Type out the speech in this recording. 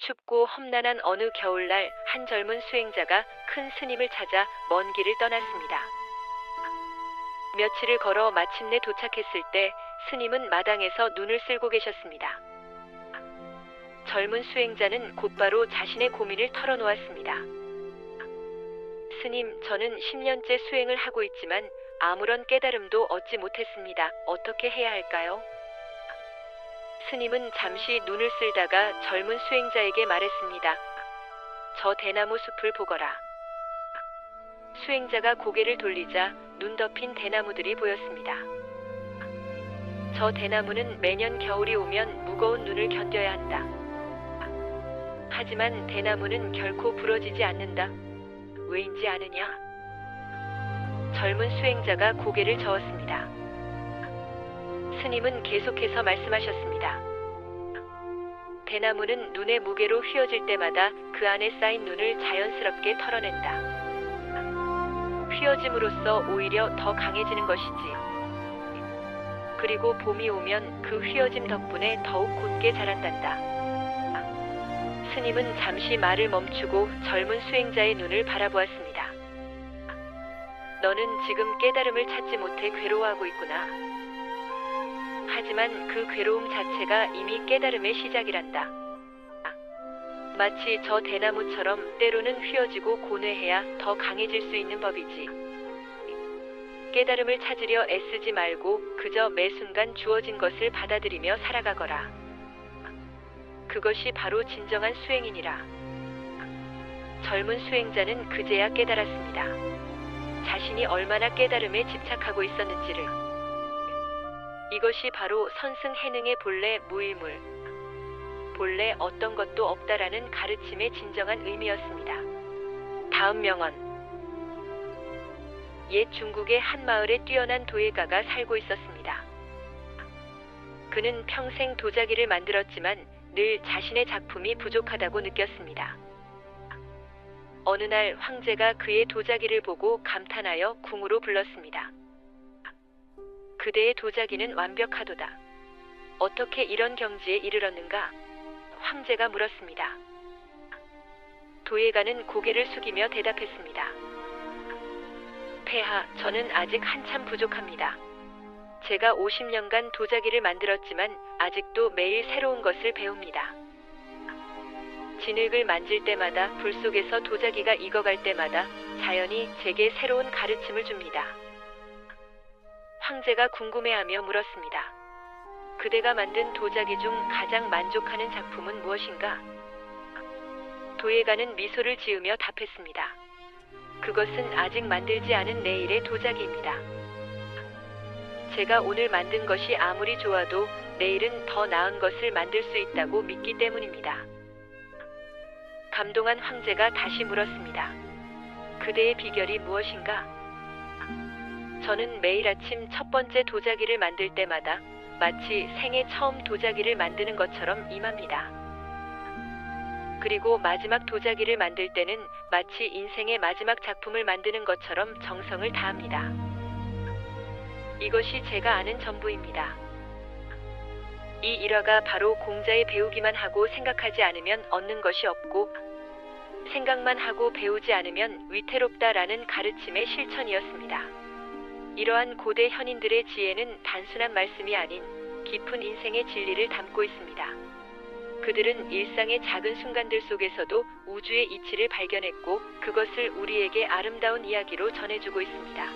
춥고 험난한 어느 겨울날 한 젊은 수행자가 큰 스님을 찾아 먼 길을 떠났습니다. 며칠을 걸어 마침내 도착했을 때 스님은 마당에서 눈을 쓸고 계셨습니다. 젊은 수행자는 곧바로 자신의 고민을 털어놓았습니다. 스님, 저는 10년째 수행을 하고 있지만 아무런 깨달음도 얻지 못했습니다. 어떻게 해야 할까요? 스님은 잠시 눈을 쓸다가 젊은 수행자에게 말했습니다. 저 대나무 숲을 보거라. 수행자가 고개를 돌리자 눈 덮인 대나무들이 보였습니다. 저 대나무는 매년 겨울이 오면 무거운 눈을 견뎌야 한다. 하지만 대나무는 결코 부러지지 않는다. 왜인지 아느냐? 젊은 수행자가 고개를 저었습니다. 스님은 계속해서 말씀하셨습니다. 대나무는 눈의 무게로 휘어질 때마다 그 안에 쌓인 눈을 자연스럽게 털어낸다. 휘어짐으로써 오히려 더 강해지는 것이지. 그리고 봄이 오면 그 휘어짐 덕분에 더욱 곧게 자란단다. 스님은 잠시 말을 멈추고 젊은 수행자의 눈을 바라보았습니다. 너는 지금 깨달음을 찾지 못해 괴로워하고 있구나. 하지만 그 괴로움 자체가 이미 깨달음의 시작이란다. 마치 저 대나무처럼 때로는 휘어지고 고뇌해야 더 강해질 수 있는 법이지. 깨달음을 찾으려 애쓰지 말고 그저 매 순간 주어진 것을 받아들이며 살아가거라. 그것이 바로 진정한 수행이니라. 젊은 수행자는 그제야 깨달았습니다. 자신이 얼마나 깨달음에 집착하고 있었는지를. 이것이 바로 선승해능의 본래 무일물, 본래 어떤 것도 없다라는 가르침의 진정한 의미였습니다. 다음 명언. 옛 중국의 한 마을에 뛰어난 도예가가 살고 있었습니다. 그는 평생 도자기를 만들었지만 늘 자신의 작품이 부족하다고 느꼈습니다. 어느 날 황제가 그의 도자기를 보고 감탄하여 궁으로 불렀습니다. 그대의 도자기는 완벽하도다. 어떻게 이런 경지에 이르렀는가? 황제가 물었습니다. 도예가는 고개를 숙이며 대답했습니다. 폐하, 저는 아직 한참 부족합니다. 제가 50년간 도자기를 만들었지만 아직도 매일 새로운 것을 배웁니다. 진흙을 만질 때마다 불 속에서 도자기가 익어갈 때마다 자연이 제게 새로운 가르침을 줍니다. 황제가 궁금해하며 물었습니다. 그대가 만든 도자기 중 가장 만족하는 작품은 무엇인가? 도예가는 미소를 지으며 답했습니다. 그것은 아직 만들지 않은 내일의 도자기입니다. 제가 오늘 만든 것이 아무리 좋아도 내일은 더 나은 것을 만들 수 있다고 믿기 때문입니다. 감동한 황제가 다시 물었습니다. 그대의 비결이 무엇인가? 저는 매일 아침 첫 번째 도자기를 만들 때마다 마치 생애 처음 도자기를 만드는 것처럼 임합니다. 그리고 마지막 도자기를 만들 때는 마치 인생의 마지막 작품을 만드는 것처럼 정성을 다합니다. 이것이 제가 아는 전부입니다. 이 일화가 바로 공자의 배우기만 하고 생각하지 않으면 얻는 것이 없고 생각만 하고 배우지 않으면 위태롭다라는 가르침의 실천이었습니다. 이러한 고대 현인들의 지혜는 단순한 말씀이 아닌 깊은 인생의 진리를 담고 있습니다. 그들은 일상의 작은 순간들 속에서도 우주의 이치를 발견했고 그것을 우리에게 아름다운 이야기로 전해주고 있습니다.